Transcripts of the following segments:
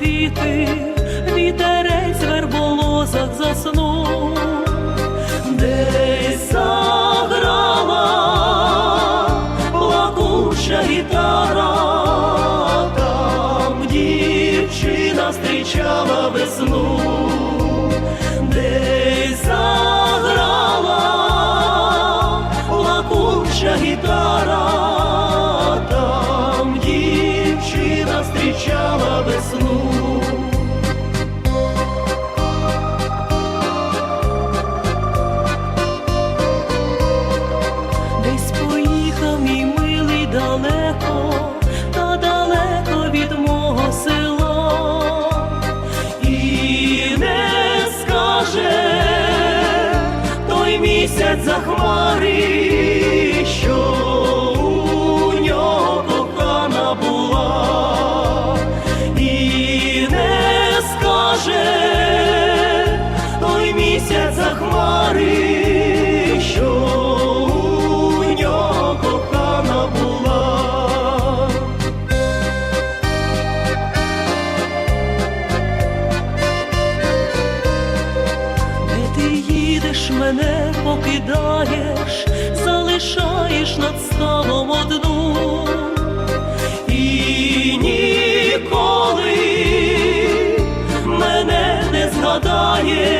квіти, вітерець в верболозах заснув, десь заграла плакуча гітара, там дівчина зустрічала весну, десь заграла плакуча гітара, зустрічала весну. Місяць за що у нього кохана була, і не скаже той місяць за хмари, покидаєш, залишаєш над столом одну. І ніколи мене не згадаєш,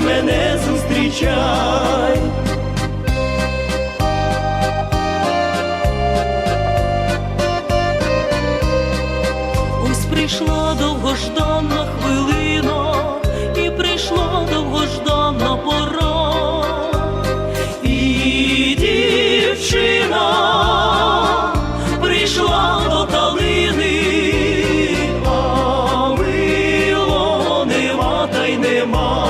мене зустрічай. ось прийшла довгожданна хвилина, і прийшла довгожданна пора, і дівчина прийшла до милого нема та й нема,